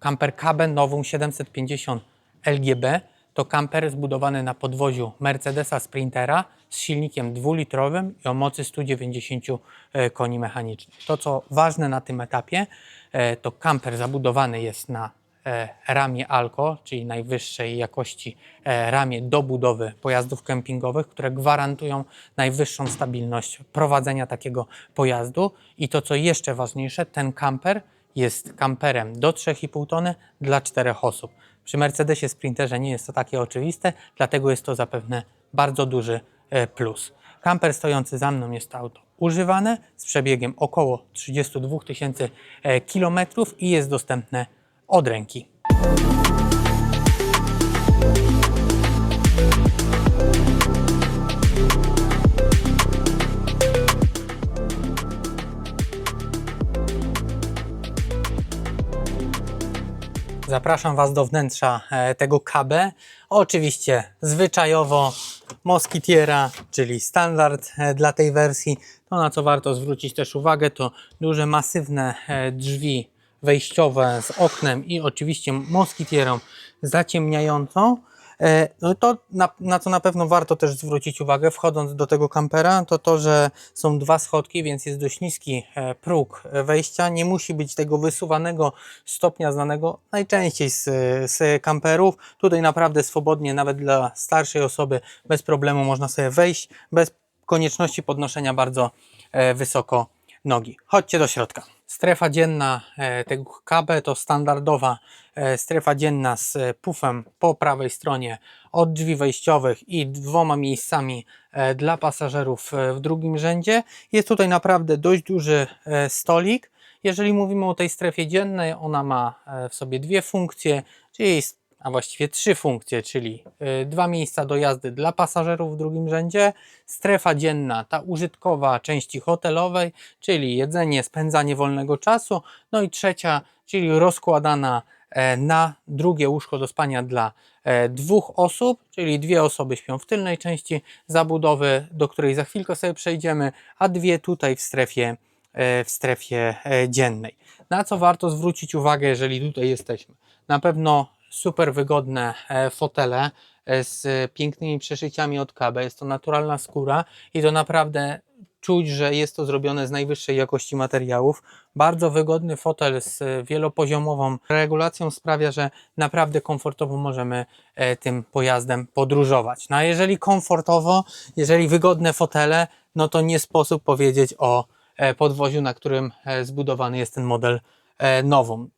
Camper KB nową 750 LGB to kamper zbudowany na podwoziu Mercedesa Sprintera z silnikiem dwulitrowym i o mocy 190 e, koni mechanicznych. To, co ważne na tym etapie, e, to kamper zabudowany jest na e, ramię Alco, czyli najwyższej jakości ramię do budowy pojazdów kempingowych, które gwarantują najwyższą stabilność prowadzenia takiego pojazdu. I to, co jeszcze ważniejsze, ten kamper jest kamperem do 3,5 tony dla 4 osób. Przy Mercedesie Sprinterze nie jest to takie oczywiste, dlatego jest to zapewne bardzo duży e, plus. Kamper stojący za mną jest to auto używane z przebiegiem około 32 tysięcy e, kilometrów i jest dostępne od ręki. Zapraszam Was do wnętrza e, tego KB. Oczywiście zwyczajowo Moskitiera, czyli standard e, dla tej wersji. To na co warto zwrócić też uwagę to duże masywne e, drzwi wejściowe z oknem i oczywiście moskitierą zaciemniającą. E, No to, na, na co na pewno warto też zwrócić uwagę, wchodząc do tego kampera, to to, że są dwa schodki, więc jest dość niski e, próg wejścia. Nie musi być tego wysuwanego stopnia znanego najczęściej z, z kamperów. Tutaj naprawdę swobodnie, nawet dla starszej osoby, bez problemu można sobie wejść, bez konieczności podnoszenia bardzo e, wysoko nogi. Chodźcie do środka. Strefa dzienna e, tego KB to standardowa e, strefa dzienna z e, pufem po prawej stronie od drzwi wejściowych i dwoma miejscami dla pasażerów w drugim rzędzie. Jest tutaj naprawdę dość duży stolik. Jeżeli mówimy o tej strefie dziennej, ona ma w sobie dwie funkcje, czyli a właściwie trzy funkcje, czyli y, dwa miejsca do jazdy dla pasażerów w drugim rzędzie, strefa dzienna, ta użytkowa części hotelowej, czyli jedzenie, spędzanie wolnego czasu, no i trzecia, czyli rozkładana e, na drugie łóżko do spania dla e, dwóch osób, czyli dwie osoby śpią w tylnej części zabudowy, do której za chwilkę sobie przejdziemy, a dwie tutaj w strefie, e, w strefie dziennej. Na co warto zwrócić uwagę, jeżeli tutaj jesteśmy? Na pewno super wygodne e, fotele e, z pięknymi przeszyciami od KB. Jest to naturalna skóra i to naprawdę czuć, że jest to zrobione z najwyższej jakości materiałów. Bardzo wygodny fotel z wielopoziomową regulacją sprawia, że naprawdę komfortowo możemy e, tym pojazdem podróżować. No a jeżeli komfortowo, jeżeli wygodne fotele, no to nie sposób powiedzieć o podwoziu, na którym zbudowany jest ten model nową.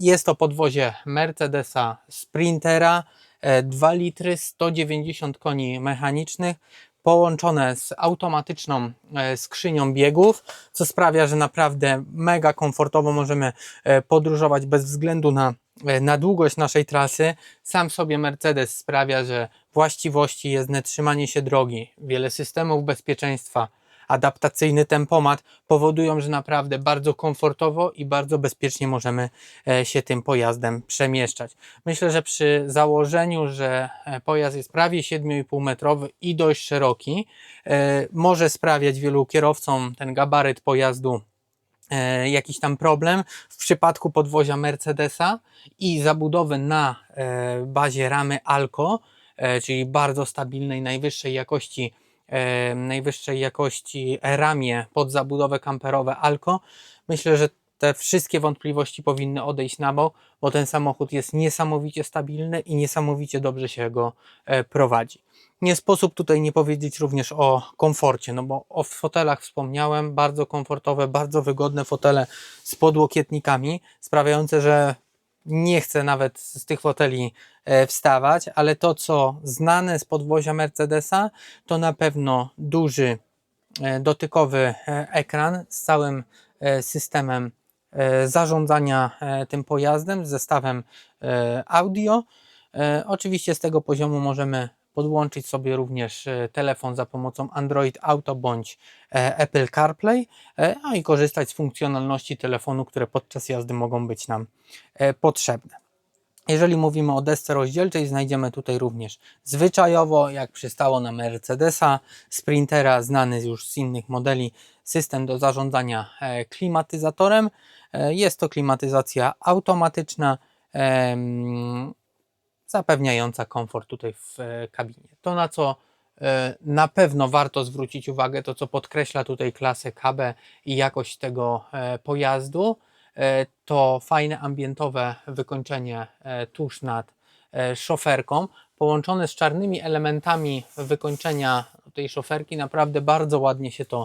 Jest to podwozie Mercedesa Sprintera, e, 2 litry, 190 koni mechanicznych, połączone z automatyczną e, skrzynią biegów, co sprawia, że naprawdę mega komfortowo możemy e, podróżować bez względu na, e, na długość naszej trasy. Sam sobie Mercedes sprawia, że właściwości jezdne, trzymanie się drogi, wiele systemów bezpieczeństwa, adaptacyjny tempomat powodują, że naprawdę bardzo komfortowo i bardzo bezpiecznie możemy e, się tym pojazdem przemieszczać. Myślę, że przy założeniu, że e, pojazd jest prawie 7,5 metrowy i dość szeroki, e, może sprawiać wielu kierowcom ten gabaryt pojazdu jakiś tam problem. W przypadku podwozia Mercedesa i zabudowy na bazie ramy Alco, czyli bardzo stabilnej, najwyższej jakości najwyższej jakości ramię pod zabudowę kamperowe Alco, myślę, że te wszystkie wątpliwości powinny odejść na bok, bo ten samochód jest niesamowicie stabilny i niesamowicie dobrze się go e, prowadzi. Nie sposób tutaj nie powiedzieć również o komforcie, no bo o fotelach wspomniałem, bardzo komfortowe, bardzo wygodne fotele z podłokietnikami, sprawiające, że nie chcę nawet z tych foteli e, wstawać, ale to co znane z podwozia Mercedesa, to na pewno duży e, dotykowy e, ekran z całym systemem zarządzania tym pojazdem, z zestawem audio. Oczywiście z tego poziomu możemy podłączyć sobie również e, telefon za pomocą Android Auto bądź e, Apple CarPlay, a i korzystać z funkcjonalności telefonu, które podczas jazdy mogą być nam potrzebne. Jeżeli mówimy o desce rozdzielczej, znajdziemy tutaj również zwyczajowo, jak przystało na Mercedesa Sprintera, znany już z innych modeli, system do zarządzania klimatyzatorem. Jest to klimatyzacja automatyczna, zapewniająca komfort tutaj w e, kabinie. To na co e, na pewno warto zwrócić uwagę, to co podkreśla tutaj klasę KB i jakość tego e, pojazdu, to fajne ambientowe wykończenie tuż nad szoferką, połączone z czarnymi elementami wykończenia tej szoferki, naprawdę bardzo ładnie się to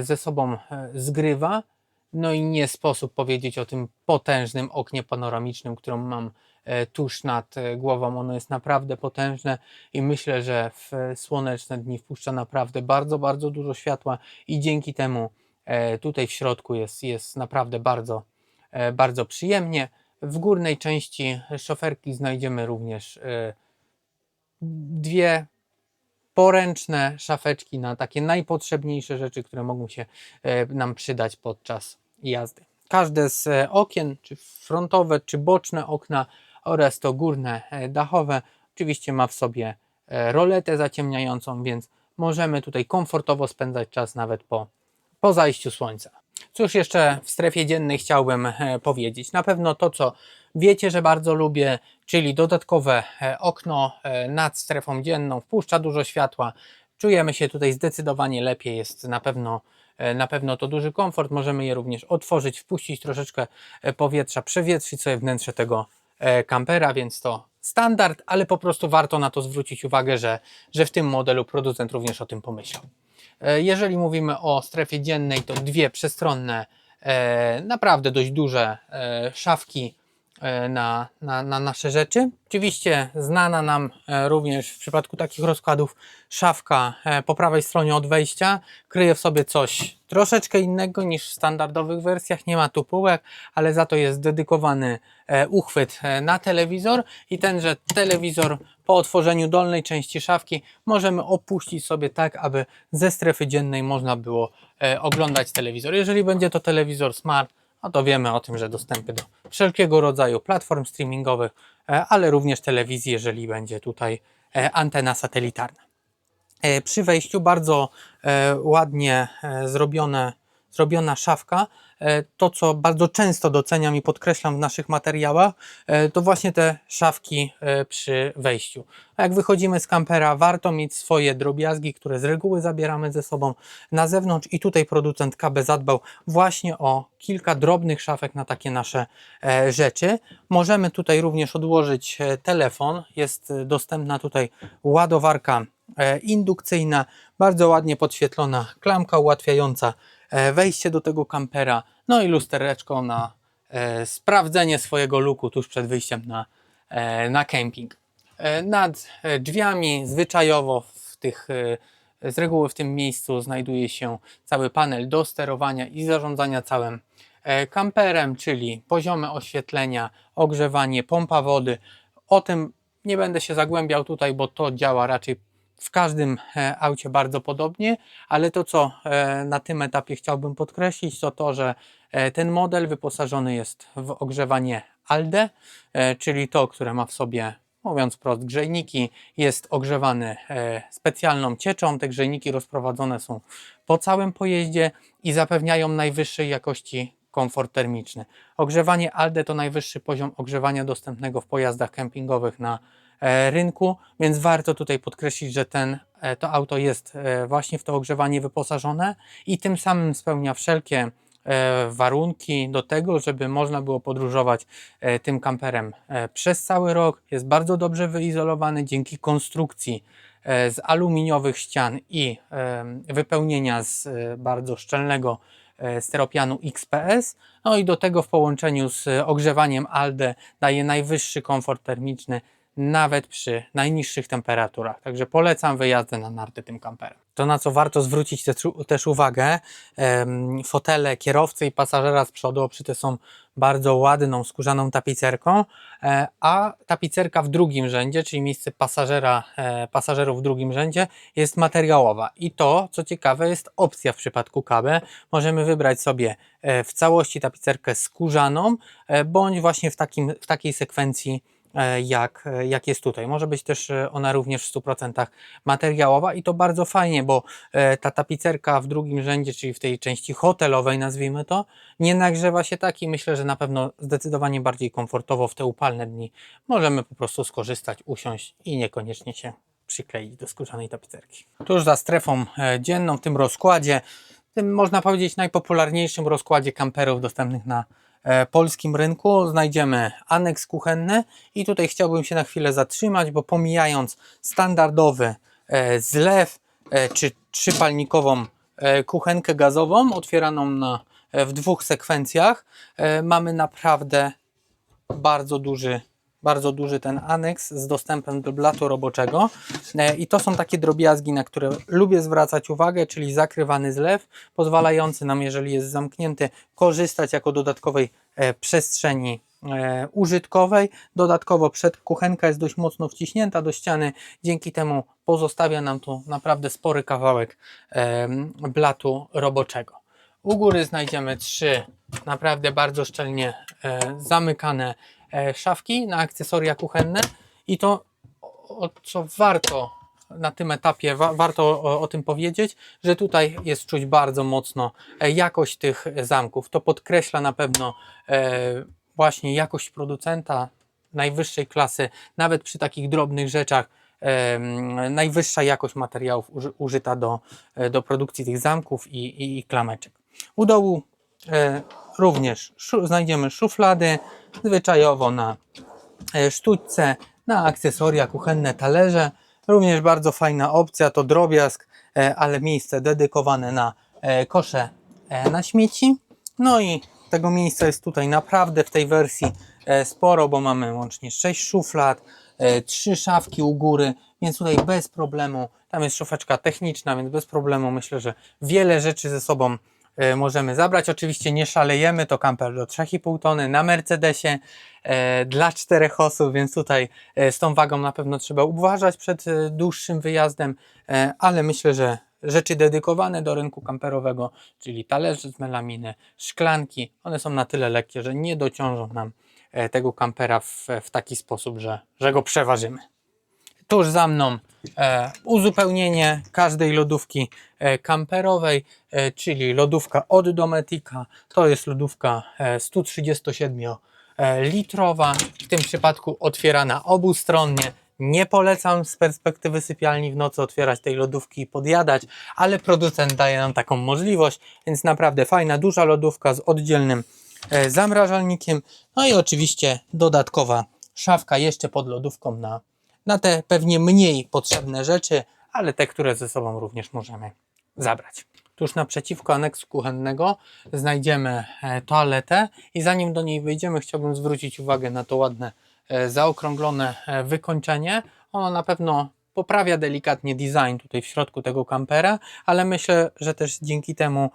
ze sobą zgrywa. No i nie sposób powiedzieć o tym potężnym oknie panoramicznym, którą mam tuż nad e, głową. Ono jest naprawdę potężne i myślę, że w e, słoneczne dni wpuszcza naprawdę bardzo, bardzo dużo światła i dzięki temu e, tutaj w środku jest, jest naprawdę bardzo, e, bardzo przyjemnie. W górnej części szoferki znajdziemy również e, dwie poręczne szafeczki na takie najpotrzebniejsze rzeczy, które mogą się e, nam przydać podczas jazdy. Każde z e, okien, czy frontowe, czy boczne okna oraz to górne e, dachowe, oczywiście ma w sobie e, roletę zaciemniającą, więc możemy tutaj komfortowo spędzać czas nawet po, po zajściu słońca. Cóż jeszcze w strefie dziennej chciałbym e, powiedzieć? Na pewno to, co wiecie, że bardzo lubię, czyli dodatkowe okno nad strefą dzienną, wpuszcza dużo światła. Czujemy się tutaj zdecydowanie lepiej, jest na pewno, na pewno to duży komfort. Możemy je również otworzyć, wpuścić troszeczkę powietrza, przewietrzyć sobie wnętrze tego kampera, więc to standard, ale po prostu warto na to zwrócić uwagę, że, że w tym modelu producent również o tym pomyślał. E, Jeżeli mówimy o strefie dziennej, to dwie przestronne, e, naprawdę dość duże e, szafki e, na, na, na nasze rzeczy. Oczywiście znana nam e, również w przypadku takich rozkładów szafka e, po prawej stronie od wejścia kryje w sobie coś troszeczkę innego niż w standardowych wersjach. Nie ma tu półek, ale za to jest dedykowany e, uchwyt e, na telewizor i tenże telewizor po otworzeniu dolnej części szafki możemy opuścić sobie tak, aby ze strefy dziennej można było e, oglądać telewizor. Jeżeli będzie to telewizor smart, no to wiemy o tym, że dostępny do wszelkiego rodzaju platform streamingowych, e, ale również telewizji, jeżeli będzie tutaj e, antena satelitarna. E, Przy wejściu bardzo ładnie zrobione, zrobiona szafka. E, To, co bardzo często doceniam i podkreślam w naszych materiałach, e, to właśnie te szafki e, przy wejściu. A Jak wychodzimy z kampera, warto mieć swoje drobiazgi, które z reguły zabieramy ze sobą na zewnątrz i tutaj producent KB zadbał właśnie o kilka drobnych szafek na takie nasze rzeczy. Możemy tutaj również odłożyć telefon. Jest dostępna tutaj ładowarka indukcyjna, bardzo ładnie podświetlona klamka ułatwiająca wejście do tego kampera, no i lustereczko na e, sprawdzenie swojego luku tuż przed wyjściem na, e, na kemping. E, Nad e, drzwiami zwyczajowo w tych e, z reguły w tym miejscu znajduje się cały panel do sterowania i zarządzania całym e, kamperem, czyli poziome oświetlenia, ogrzewanie, pompa wody. O tym nie będę się zagłębiał tutaj, bo to działa raczej w każdym e, aucie bardzo podobnie, ale to co e, na tym etapie chciałbym podkreślić, to to, że e, ten model wyposażony jest w ogrzewanie ALDE, czyli to, które ma w sobie, mówiąc wprost, grzejniki, jest ogrzewany specjalną cieczą. Te grzejniki rozprowadzone są po całym pojeździe i zapewniają najwyższej jakości komfort termiczny. Ogrzewanie ALDE to najwyższy poziom ogrzewania dostępnego w pojazdach kempingowych na rynku, więc warto tutaj podkreślić, że ten, e, to auto jest e, właśnie w to ogrzewanie wyposażone i tym samym spełnia wszelkie e, warunki do tego, żeby można było podróżować e, tym kamperem e, przez cały rok. Jest bardzo dobrze wyizolowany dzięki konstrukcji e, z aluminiowych ścian i e, wypełnienia z e, bardzo szczelnego e, steropianu XPS. No i do tego w połączeniu z e, ogrzewaniem ALDE daje najwyższy komfort termiczny nawet przy najniższych temperaturach. Także polecam wyjazdy na narty tym kamperem. To na co warto zwrócić też, też uwagę, fotele kierowcy i pasażera z przodu obszyte są bardzo ładną skórzaną tapicerką, e, a tapicerka w drugim rzędzie, czyli miejsce pasażera, e, pasażerów w drugim rzędzie jest materiałowa. I to, co ciekawe, jest opcja w przypadku KB. Możemy wybrać sobie e, w całości tapicerkę skórzaną, bądź właśnie w, takim, w takiej sekwencji jak, e, jak jest tutaj. Może być też e, ona również w 100% materiałowa i to bardzo fajnie, bo e, ta tapicerka w drugim rzędzie, czyli w tej części hotelowej, nazwijmy to, nie nagrzewa się tak i myślę, że na pewno zdecydowanie bardziej komfortowo w te upalne dni możemy po prostu skorzystać, usiąść i niekoniecznie się przykleić do skórzanej tapicerki. Tuż za strefą e, dzienną w tym rozkładzie, tym można powiedzieć najpopularniejszym rozkładzie kamperów dostępnych na e, polskim rynku. Znajdziemy aneks kuchenny i tutaj chciałbym się na chwilę zatrzymać, bo pomijając standardowy e, zlew e, czy trzypalnikową e, kuchenkę gazową otwieraną na, e, w dwóch sekwencjach, e, mamy naprawdę bardzo duży, bardzo duży ten aneks z dostępem do blatu roboczego. E, I to są takie drobiazgi, na które lubię zwracać uwagę, czyli zakrywany zlew, pozwalający nam, jeżeli jest zamknięty, korzystać jako dodatkowej e, przestrzeni e, użytkowej. Dodatkowo przed kuchenka jest dość mocno wciśnięta do ściany, dzięki temu pozostawia nam tu naprawdę spory kawałek blatu roboczego. U góry znajdziemy trzy naprawdę bardzo szczelnie zamykane szafki na akcesoria kuchenne i to, o, co warto na tym etapie, wa, warto o, o tym powiedzieć, że tutaj jest czuć bardzo mocno e, jakość tych zamków. To podkreśla na pewno e, właśnie jakość producenta najwyższej klasy, nawet przy takich drobnych rzeczach. em, najwyższa jakość materiałów uży, użyta do, e, do produkcji tych zamków i, i, i klameczek. U dołu e, również szu, znajdziemy szuflady, zwyczajowo na e, sztućce, na akcesoria kuchenne, talerze. Również bardzo fajna opcja to drobiazg, e, ale miejsce dedykowane na e, kosze e, na śmieci. No i tego miejsca jest tutaj naprawdę w tej wersji e, sporo, bo mamy łącznie 6 szuflad, e, 3 szafki u góry, więc tutaj bez problemu, tam jest szufeczka techniczna, więc bez problemu myślę, że wiele rzeczy ze sobą e, możemy zabrać. Oczywiście nie szalejemy, to kamper do 3,5 tony na Mercedesie e, dla czterech osób, więc tutaj e, z tą wagą na pewno trzeba uważać przed e, dłuższym wyjazdem, e, ale myślę, że rzeczy dedykowane do rynku kamperowego, czyli talerze z melaminy, szklanki, one są na tyle lekkie, że nie dociążą nam e, tego kampera w, w taki sposób, że, że go przeważymy. Tuż za mną e, uzupełnienie każdej lodówki e, kamperowej, e, czyli lodówka od Dometica. To jest lodówka e, 137 e, litrowa, w tym przypadku otwierana obustronnie. Nie polecam z perspektywy sypialni w nocy otwierać tej lodówki i podjadać, ale producent daje nam taką możliwość, więc naprawdę fajna, duża lodówka z oddzielnym zamrażalnikiem. No i oczywiście dodatkowa szafka jeszcze pod lodówką na, na te pewnie mniej potrzebne rzeczy, ale te, które ze sobą również możemy zabrać. Tuż naprzeciwko aneksu kuchennego znajdziemy e, toaletę i zanim do niej wejdziemy, chciałbym zwrócić uwagę na to ładne, e, zaokrąglone e, wykończenie. Ono na pewno poprawia delikatnie design tutaj w środku tego kampera, ale myślę, że też dzięki temu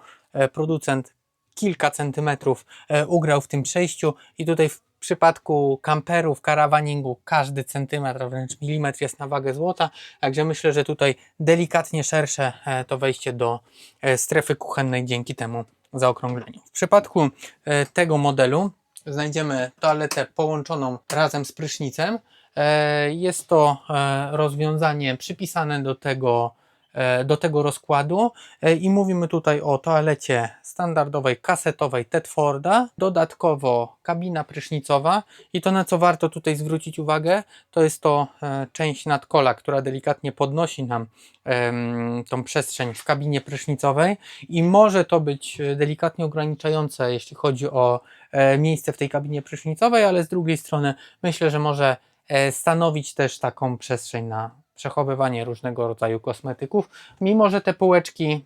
producent kilka centymetrów ugrał w tym przejściu i tutaj przypadku kamperów, karawaningu każdy centymetr, a wręcz milimetr jest na wagę złota, także myślę, że tutaj delikatnie szersze e, to wejście do e, strefy kuchennej dzięki temu zaokrągleniu. W przypadku e, tego modelu znajdziemy toaletę połączoną razem z prysznicem. Jest to rozwiązanie przypisane do tego, do tego rozkładu. E, i mówimy tutaj o toalecie standardowej, kasetowej Tedforda, dodatkowo kabina prysznicowa. I to na co warto tutaj zwrócić uwagę, to jest to e, część nadkola, która delikatnie podnosi nam tą przestrzeń w kabinie prysznicowej. I może to być e, delikatnie ograniczające, jeśli chodzi o e, miejsce w tej kabinie prysznicowej, ale z drugiej strony myślę, że może e, stanowić też taką przestrzeń na przechowywanie różnego rodzaju kosmetyków, mimo że te półeczki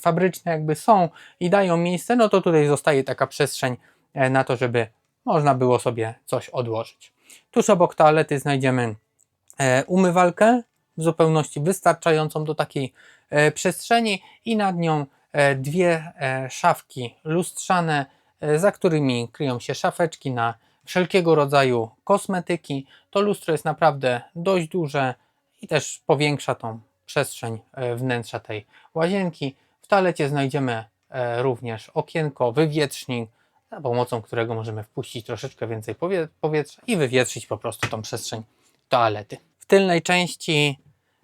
fabryczne jakby są i dają miejsce, no to tutaj zostaje taka przestrzeń e, na to, żeby można było sobie coś odłożyć. Tuż obok toalety znajdziemy e, umywalkę w zupełności wystarczającą do takiej e, przestrzeni i nad nią dwie szafki lustrzane, za którymi kryją się szafeczki na wszelkiego rodzaju kosmetyki. To lustro jest naprawdę dość duże i też powiększa tą przestrzeń e, wnętrza tej łazienki. W toalecie znajdziemy e, również okienko, wywietrznik, za pomocą którego możemy wpuścić troszeczkę więcej powie- powietrza i wywietrzyć po prostu tą przestrzeń toalety. W tylnej części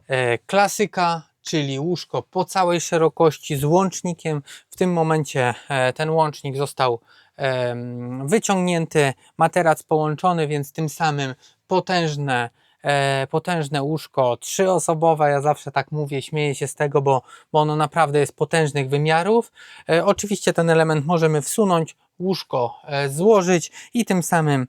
e, klasyka, czyli łóżko po całej szerokości z łącznikiem. W tym momencie e, ten łącznik został wyciągnięty, materac połączony, więc tym samym potężne, e, potężne łóżko trzyosobowe. Ja zawsze tak mówię, śmieję się z tego, bo, bo ono naprawdę jest potężnych wymiarów. E, oczywiście ten element możemy wsunąć, łóżko złożyć i tym samym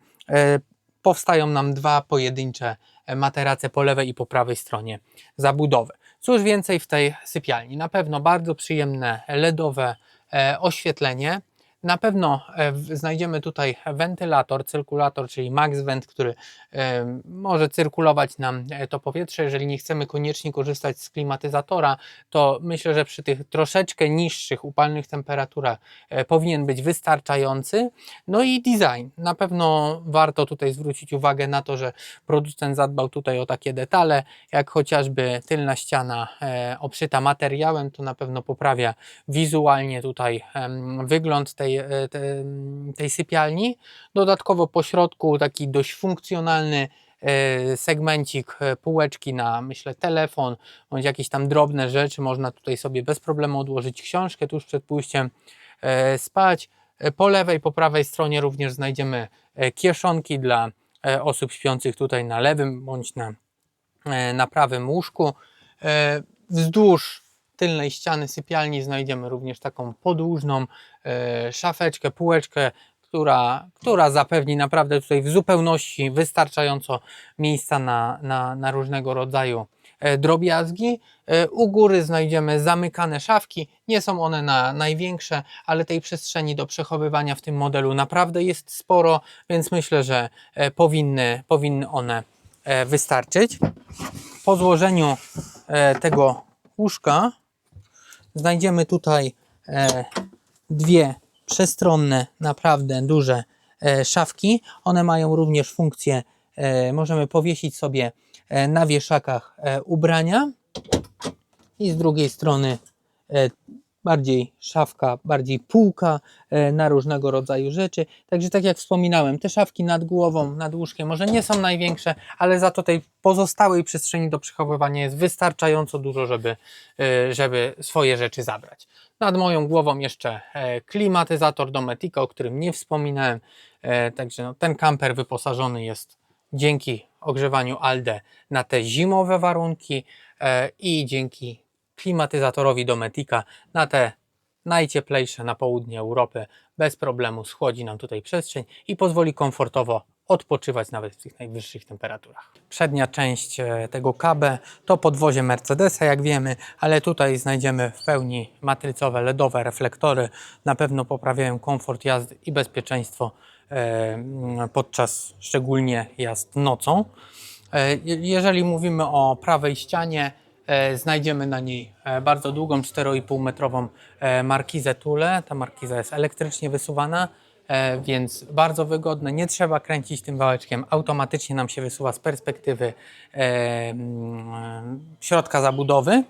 powstają nam dwa pojedyncze materace po lewej i po prawej stronie zabudowy. Cóż więcej w tej sypialni? Na pewno bardzo przyjemne LEDowe e, oświetlenie. Na pewno e, znajdziemy tutaj wentylator, cyrkulator, czyli max vent, który e, może cyrkulować nam e, to powietrze. Jeżeli nie chcemy koniecznie korzystać z klimatyzatora, to myślę, że przy tych troszeczkę niższych upalnych temperaturach powinien być wystarczający. No i design. Na pewno warto tutaj zwrócić uwagę na to, że producent zadbał tutaj o takie detale, jak chociażby tylna ściana obszyta materiałem, to na pewno poprawia wizualnie tutaj wygląd tej, e, te, tej sypialni. Dodatkowo po środku taki dość funkcjonalny e, segmencik, e, półeczki na myślę telefon, bądź jakieś tam drobne rzeczy. Można tutaj sobie bez problemu odłożyć książkę tuż przed pójściem e, spać. E, Po lewej, po prawej stronie również znajdziemy e, kieszonki dla e, osób śpiących tutaj na lewym bądź na, e, na prawym łóżku. E, Wzdłuż tylnej ściany sypialni znajdziemy również taką podłużną e, szafeczkę, półeczkę, która, która zapewni naprawdę tutaj w zupełności wystarczająco miejsca na, na, na różnego rodzaju e, drobiazgi. E, U góry znajdziemy zamykane szafki. Nie są one na największe, ale tej przestrzeni do przechowywania w tym modelu naprawdę jest sporo, więc myślę, że powinny, powinny one wystarczyć. Po złożeniu tego łóżka znajdziemy tutaj e, dwie przestronne, naprawdę duże e, szafki. One mają również funkcję, e, możemy powiesić sobie na wieszakach ubrania i z drugiej strony bardziej szafka, bardziej półka e, na różnego rodzaju rzeczy. Także tak jak wspominałem, te szafki nad głową, nad łóżkiem może nie są największe, ale za to tej pozostałej przestrzeni do przechowywania jest wystarczająco dużo, żeby, e, żeby swoje rzeczy zabrać. Nad moją głową jeszcze e, klimatyzator Dometica, o którym nie wspominałem. Także no, ten kamper wyposażony jest dzięki ogrzewaniu ALDE na te zimowe warunki i dzięki klimatyzatorowi Dometica na te najcieplejsze na południe Europy bez problemu schłodzi nam tutaj przestrzeń i pozwoli komfortowo odpoczywać nawet w tych najwyższych temperaturach. Przednia część e, tego KB to podwozie Mercedesa, jak wiemy, ale tutaj znajdziemy w pełni matrycowe LEDowe reflektory. Na pewno poprawiają komfort jazdy i bezpieczeństwo e, podczas szczególnie jazd nocą. E, je- Jeżeli mówimy o prawej ścianie, znajdziemy na niej e, bardzo długą 4,5 metrową e, markizę Tule. Ta markiza jest elektrycznie wysuwana, e, więc bardzo wygodne. Nie trzeba kręcić tym wałeczkiem, automatycznie nam się wysuwa z perspektywy e, mm, środka zabudowy.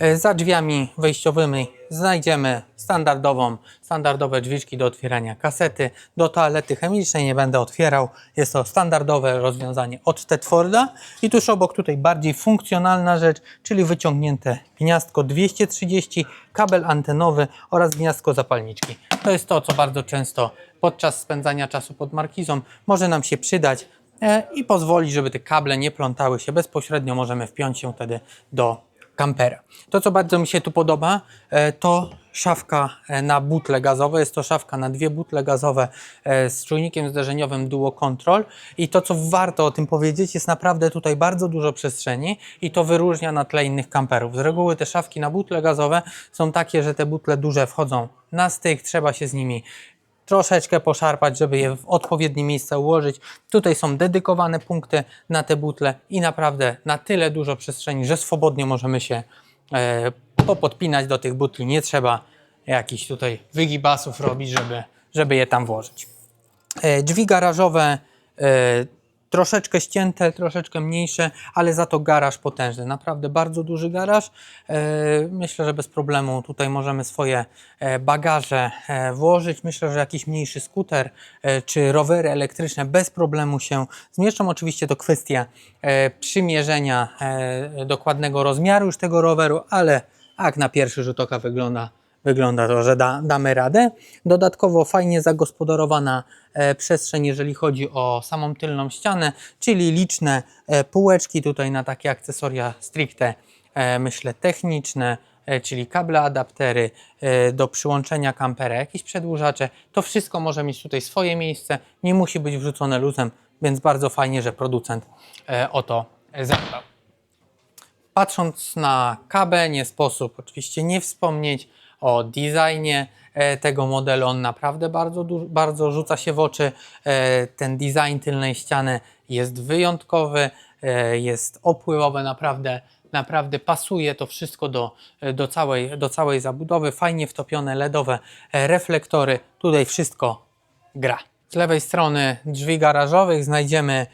E, Za drzwiami wejściowymi znajdziemy standardową, standardowe drzwiczki do otwierania kasety. Do toalety chemicznej nie będę otwierał. Jest to standardowe rozwiązanie od Tetforda. I tuż obok tutaj bardziej funkcjonalna rzecz, czyli wyciągnięte gniazdko 230, kabel antenowy oraz gniazdko zapalniczki. To jest to, co bardzo często podczas spędzania czasu pod markizą może nam się przydać e, i pozwoli, żeby te kable nie plątały się bezpośrednio. Możemy wpiąć się wtedy do kampera. To, co bardzo mi się tu podoba, e, to szafka e, na butle gazowe. Jest to szafka na dwie butle gazowe e, z czujnikiem zderzeniowym Duo Control. I to, co warto o tym powiedzieć, jest naprawdę tutaj bardzo dużo przestrzeni i to wyróżnia na tle innych kamperów. Z reguły te szafki na butle gazowe są takie, że te butle duże wchodzą na styk, trzeba się z nimi troszeczkę poszarpać, żeby je w odpowiednie miejsce ułożyć. Tutaj są dedykowane punkty na te butle i naprawdę na tyle dużo przestrzeni, że swobodnie możemy się e, popodpinać do tych butli. Nie trzeba jakichś tutaj wygibasów robić, żeby, żeby je tam włożyć. E, Drzwi garażowe e, troszeczkę ścięte, troszeczkę mniejsze, ale za to garaż potężny. Naprawdę bardzo duży garaż. E, Myślę, że bez problemu tutaj możemy swoje e, bagaże e, włożyć. Myślę, że jakiś mniejszy skuter czy rowery elektryczne bez problemu się zmieszczą. Oczywiście to kwestia przymierzenia dokładnego rozmiaru już tego roweru, ale jak na pierwszy rzut oka wygląda, wygląda to, że da, damy radę. Dodatkowo fajnie zagospodarowana e, przestrzeń, jeżeli chodzi o samą tylną ścianę, czyli liczne e, półeczki tutaj na takie akcesoria stricte, e, myślę, techniczne, czyli kable adaptery do przyłączenia kampera, jakieś przedłużacze. To wszystko może mieć tutaj swoje miejsce, nie musi być wrzucone luzem, więc bardzo fajnie, że producent o to zadbał. Patrząc na kabę, nie sposób oczywiście nie wspomnieć o designie e, tego modelu. On naprawdę bardzo, bardzo rzuca się w oczy. E, Ten design tylnej ściany jest wyjątkowy, e, jest opływowy, naprawdę, naprawdę pasuje to wszystko do, do, całej, do całej zabudowy. Fajnie wtopione LEDowe reflektory. Tutaj wszystko gra. Z lewej strony drzwi garażowych znajdziemy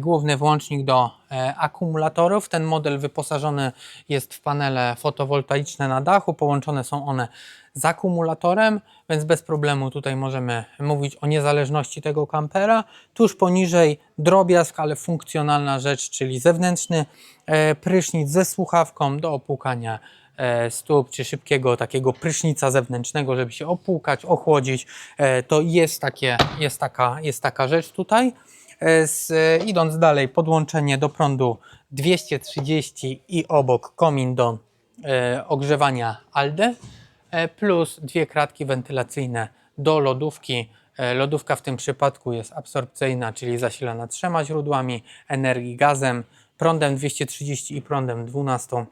główny włącznik do e, akumulatorów. Ten model wyposażony jest w panele fotowoltaiczne na dachu. Połączone są one z akumulatorem, więc bez problemu tutaj możemy mówić o niezależności tego kampera. Tuż poniżej drobiazg, ale funkcjonalna rzecz, czyli zewnętrzny e, prysznic ze słuchawką do opłukania e, stóp, czy szybkiego takiego prysznica zewnętrznego, żeby się opłukać, ochłodzić. E, To jest, takie, jest, taka, jest taka rzecz tutaj. E, Z, idąc dalej, podłączenie do prądu 230 i obok komin do e, ogrzewania ALDE, e, plus dwie kratki wentylacyjne do lodówki. E, Lodówka w tym przypadku jest absorpcyjna, czyli zasilana trzema źródłami energii, gazem, prądem 230 i prądem 12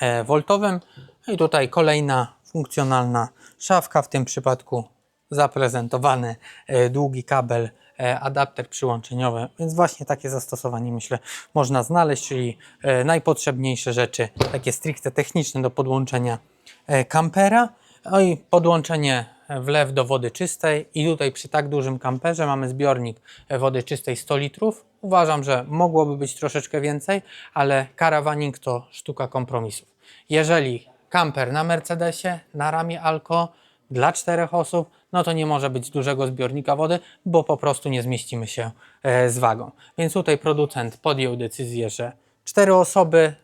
e, woltowym. I tutaj kolejna funkcjonalna szafka, w tym przypadku zaprezentowany e, długi kabel, adapter przyłączeniowy, więc właśnie takie zastosowanie myślę można znaleźć, czyli e, najpotrzebniejsze rzeczy, takie stricte techniczne do podłączenia e, kampera, no i podłączenie wlew do wody czystej i tutaj przy tak dużym kamperze mamy zbiornik e, wody czystej 100 litrów. Uważam, że mogłoby być troszeczkę więcej, ale karawaning to sztuka kompromisów. Jeżeli kamper na Mercedesie, na ramie Alco dla czterech osób, no to nie może być dużego zbiornika wody, bo po prostu nie zmieścimy się e, z wagą. Więc tutaj producent podjął decyzję, że cztery osoby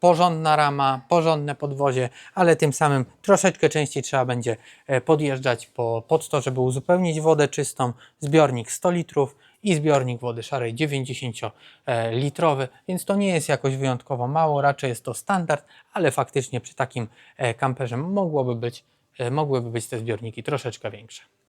porządna rama, porządne podwozie, ale tym samym troszeczkę częściej trzeba będzie e, podjeżdżać po, pod to, żeby uzupełnić wodę czystą. Zbiornik 100 litrów i zbiornik wody szarej 90-litrowy, więc to nie jest jakoś wyjątkowo mało, raczej jest to standard, ale faktycznie przy takim e, kamperze mogłoby być, mogłyby być te zbiorniki troszeczkę większe.